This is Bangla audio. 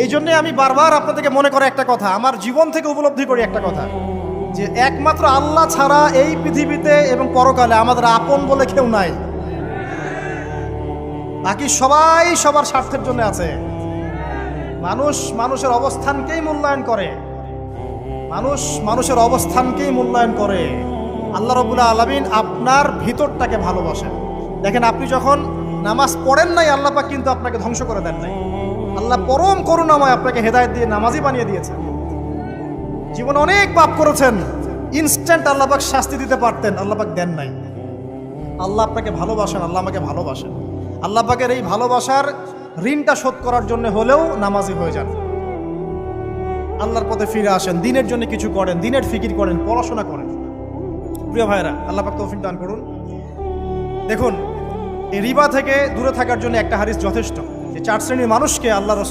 এই জন্যে আমি বারবার আপনাদেরকে মনে করে একটা কথা, আমার জীবন থেকে উপলব্ধি করি একটা কথা, যে একমাত্র আল্লাহ ছাড়া এই পৃথিবীতে এবং পরকালে আমাদের আপন বলে কেউ নাই। বাকি সবাই সবার স্বার্থের জন্য আছে। মানুষ মানুষের অবস্থানকেই মূল্যায়ন করে। মানুষ মানুষের অবস্থানকেই মূল্যায়ন করে। আল্লাহ রবুল্লা আলমিন আপনার ভিতরটাকে ভালোবাসেন। দেখেন, আপনি যখন নামাজ পড়েন নাই, আল্লাহ পাক কিন্তু আপনাকে ধ্বংস করে দেন নাই। আল্লাহ পরম করুণাময় আপনাকে হেদায়ত দিয়ে নামাজই বানিয়ে দিয়েছেন। জীবনে অনেক পাপ করেছেন ইনস্ট্যান্ট আল্লাহ পাক শাস্তি দিতে পারতেন, আল্লাহ পাক দেন নাই। আল্লাহ আপনাকে ভালোবাসেন, আল্লাহ আমাকে ভালোবাসেন। আল্লাহ পাকের এই ভালোবাসার ঋণটা শোধ করার জন্য হলেও নামাজি হয়ে যান। আল্লাহর পথে ফিরে আসেন, দিনের জন্য কিছু করেন, দিনের ফিকির করেন, পড়াশোনা করেন। প্রিয় ভাইরা আল্লাহ পাক তৌফিক দান করুন। দেখুন, এই রিবা থেকে দূরে থাকার জন্য একটা হারিস যথেষ্ট। যে চার শ্রেণির মানুষকে আল্লাহ রসুল